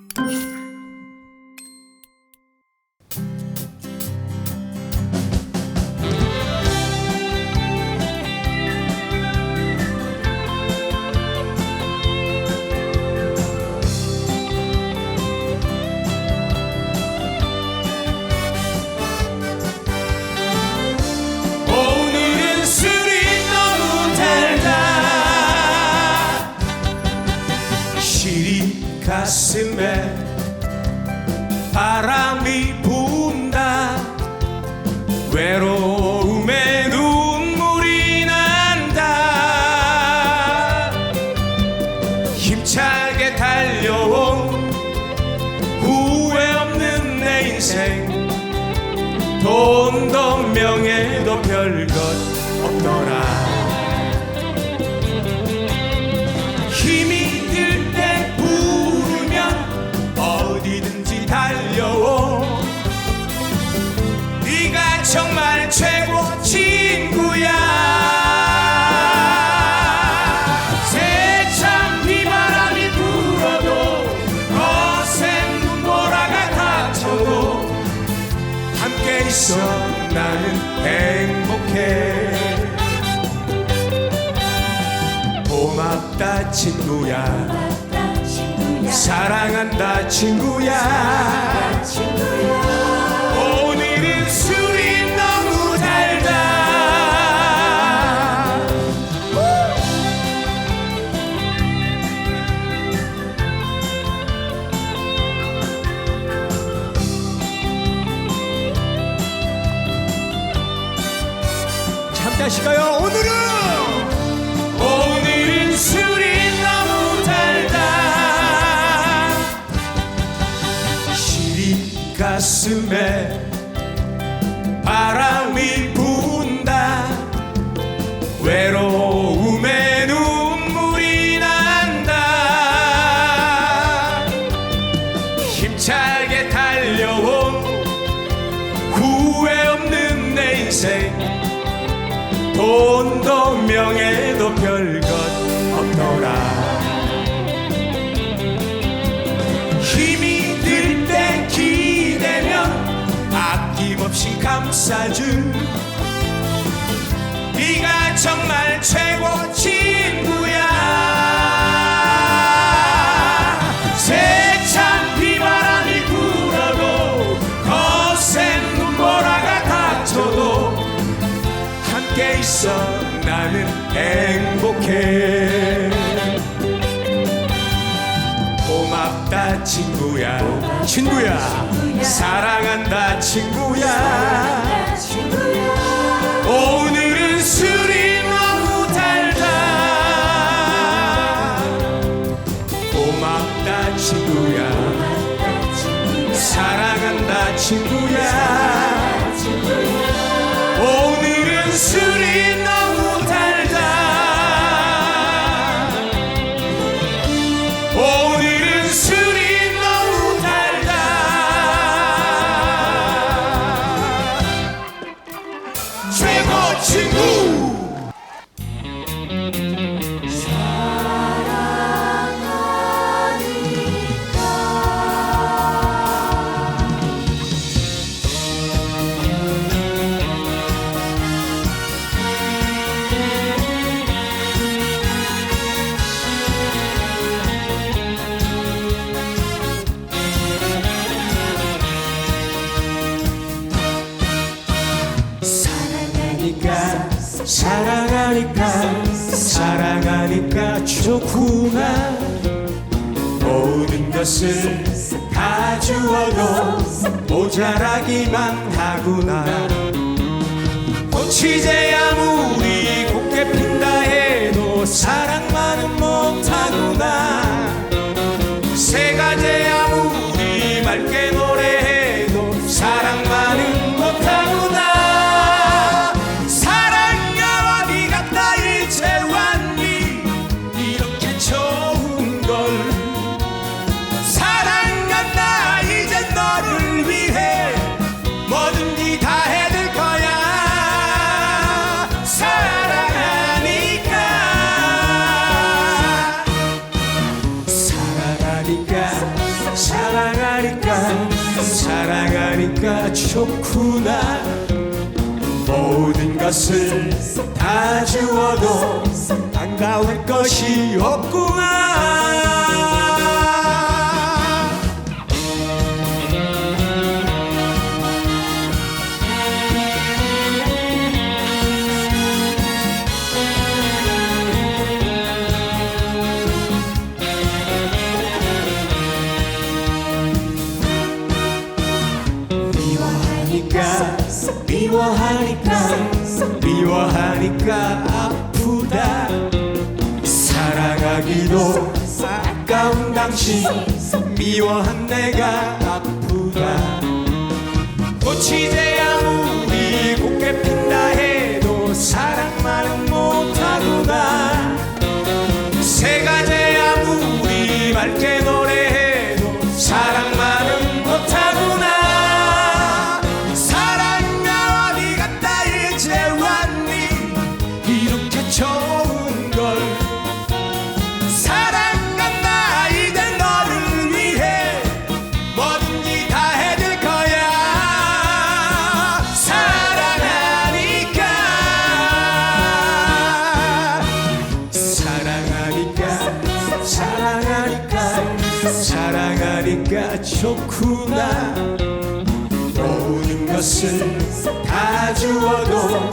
오 가슴에 바람이 분다. 외로움에 눈물이 난다. 힘차게 달려온 후회 없는 내 인생. 돈도 명예도 별것 행복해. 고맙다 친구야. 사랑한다 친구야 하실까요? 오늘은 오늘은 술이 너무 달다 시리 가슴에 바람이 돈도 명예도 별것 없더라. 힘이 들 때 기대면 아낌없이 감싸줄. 네가 정말 최고 친 행복해. 고맙다 친구야. 친구야 사랑한다 친구야. 오늘은 술이 너무 달다. 고맙다 친구야. 사랑한다 친구야. 오늘은 술이 너무 최고 친구 사랑하니까 사랑하니까 좋구나. 모든 것을 다 주어도 모자라기만 하구나. 꽃이 제 아무리 곱게 핀다 해도 사랑만은 못하구나 사랑하니까 좋구나. 모든 것을 다 주어도 반가울 것이 없구나 미워하니까 아프다. 사랑하기도 아까운 당신 미워한 내가 아프다. 꽃이 제 아무리 곱게 핀다 좋구나. 모든 것을 다 주어도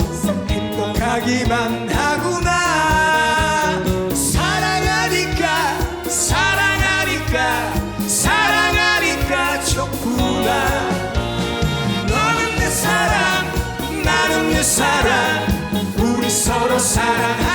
행복하기만 하구나. 사랑하니까 사랑하니까 사랑하니까 좋구나. 너는 내 사랑 나는 내 사랑. 우리 서로 사랑